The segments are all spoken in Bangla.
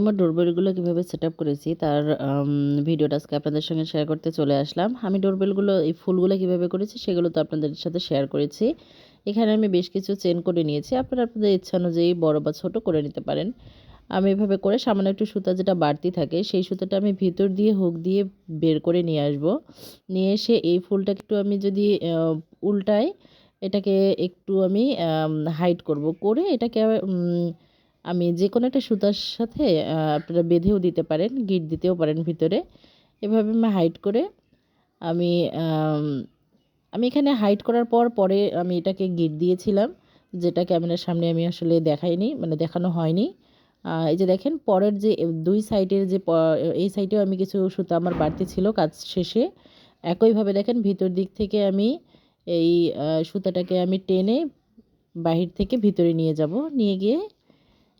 আমার ডোরবেলগুলো কীভাবে সেট আপ করেছি তার ভিডিওটা আজকে আপনাদের সঙ্গে শেয়ার করতে চলে আসলাম। আমি ডোরবেলগুলো, এই ফুলগুলো কীভাবে করেছি সেগুলো তো আপনাদের সাথে শেয়ার করেছি। এখানে আমি বেশ কিছু চেন করে নিয়েছি। আপনারা আপনাদের ইচ্ছা অনুযায়ী বড় বা ছোট করে নিতে পারেন। আমি এভাবে করে সামান্য একটু সুতা যেটা বাড়তি থাকে সেই সুতাটা আমি ভিতর দিয়ে, হুক দিয়ে বের করে নিয়ে আসব। নিয়ে এসে এই ফুলটাকে একটু আমি যদি উল্টাই এটাকে একটু আমি হাইড করব। করে এটাকে আমি যে কোনো একটা সুতার সাথে আপনারা বেঁধেও দিতে পারেন, গিট দিতেও পারেন ভিতরে। এভাবে আমি হাইট করে আমি আমি এখানে হাইট করার পর পরে আমি এটাকে গিট দিয়েছিলাম, যেটা ক্যামেরার সামনে আমি আসলে দেখাইনি মানে দেখানো হয়নি। এই যে দেখেন, পরের যে দুই সাইডের যে এই সাইডেও আমি কিছু সুতা আমার বাড়তি ছিল কাজ শেষে। একইভাবে দেখেন, ভিতর দিক থেকে আমি এই সুতাটাকে আমি টেনে বাহির থেকে ভিতরে নিয়ে যাব। নিয়ে গিয়ে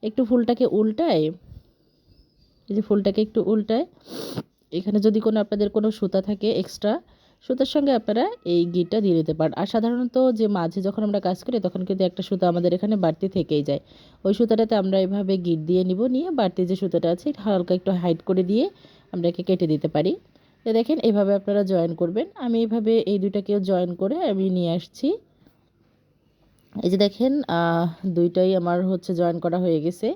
একটু ফুলটাকে উল্টায়, এই যে ফুলটাকে একটু উল্টায়, এখানে যদি কোনো আপনাদের কোনো সুতা থাকে এক্সট্রা সুতার সঙ্গে আপনারা এই গিটটা দিয়ে দিতে পারেন। আর সাধারণত যে মাঝে যখন আমরা কাজ করি, তখন কিন্তু একটা সুতা আমাদের এখানে বাড়তি থেকেই যায়। ওই সুতাটাতে আমরা এভাবে গিট দিয়ে নিব, নিয়ে বাড়তি যে সুতাটা আছে হালকা একটু হাইট করে দিয়ে আমরা একে কেটে দিতে পারি। দেখেন, এভাবে আপনারা জয়েন করবেন। আমি এভাবে এই দুইটাকেও জয়েন করে আমি নিয়ে আসছি। এই যে দেখেন দুইটাই আমার হচ্ছে জয়েন করা হয়ে গেছে।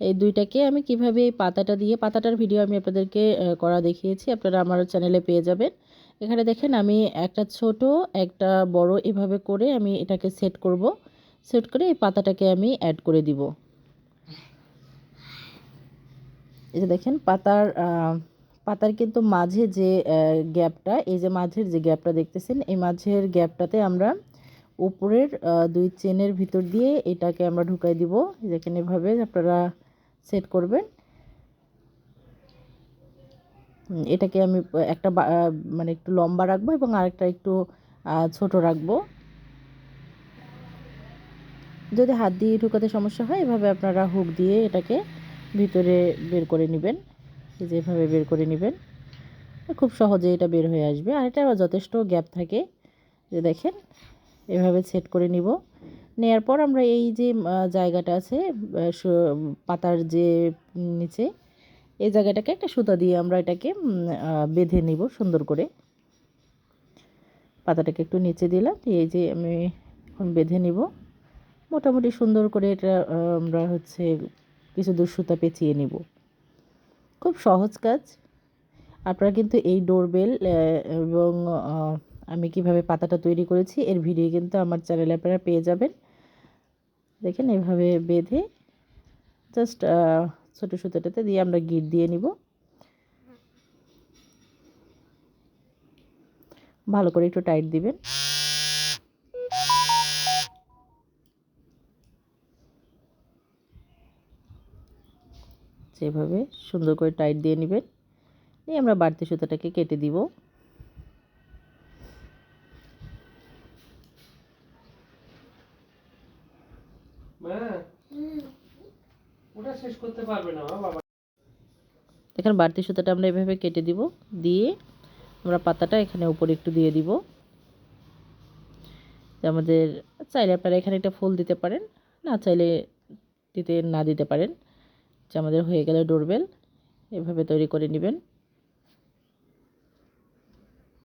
এই দুইটাকে আমি কীভাবে এই পাতাটা দিয়ে, পাতাটার ভিডিও আমি আপনাদেরকে করা দেখিয়েছি, আপনারা আমার চ্যানেলে পেয়ে যাবেন। এখানে দেখেন, আমি একটা ছোট, একটা বড় এভাবে করে আমি এটাকে সেট করব। সেট করে এই পাতাটাকে আমি অ্যাড করে দিব। এই যে দেখেন, পাতার পাতার কিন্তু মাঝে যে গ্যাপটা এই যে মাঝের যে গ্যাপটা দেখতেছেন, এই মাঝের গ্যাপটাতে আমরা উপরের দুই চেনের ভিতর দিয়ে এটাকে আমরা ঢুকাই দিব। দেখেন এভাবে আপনারা সেট করবেন। এটাকে আমি একটা মানে একটু লম্বা রাখব এবং আরেকটা একটু ছোট রাখব। যদি হাত দিয়ে ঢুকাতে সমস্যা হয়, এভাবে আপনারা হুক দিয়ে এটাকে ভিতরে বের করে নেবেন। এই যে এভাবে বের করে নেবেন। খুব সহজে এটা বের হয়ে আসবে। আর এটা যথেষ্ট গ্যাপ থাকে। যে দেখেন এভাবে সেট করে নিব। নেয়ার পর আমরা এই যে জায়গাটা আছে পাতার যে নিচে, এই জায়গাটাকে একটা সুতা দিয়ে আমরা এটাকে বেঁধে নিব সুন্দর করে। পাতাটাকে একটু নিচে দিলাম এই যে আমি এখন বেঁধে নিব। মোটামুটি সুন্দর করে এটা আমরা হচ্ছে কিছু দূর সুতা পেঁচিয়ে নিব। খুব সহজ কাজ। আপনারা কিন্তু এই ডোরবেল এবং আমি কীভাবে পাতাটা তৈরি করেছি, এর ভিডিও কিন্তু আমার চ্যানেলে আপনারা পেয়ে যাবেন। দেখেন এভাবে বেঁধে জাস্ট ছোটো সুতোটাতে দিয়ে আমরা গিট দিয়ে নিব। ভালো করে একটু টাইট দিবেন। যেভাবে সুন্দর করে টাইট দিয়ে নেবেন। নিয়ে আমরা বাড়তি সুতোটাকে কেটে দিব। ওটা শেষ করতে পারবে না, বাবা। দেখেন বাড়তি সুতাটা আমরা এভাবে কেটে দিব, দিয়ে আমরা পাতাটা এখানে উপরে একটু দিয়ে দিব। আমাদের চাইলে আপনারা এখানে একটা ফুল দিতে পারেন, না চাইলে দিতে না দিতে পারেন। যে আমাদের হয়ে গেলে ডোরবেল, এভাবে তৈরি করে নেবেন।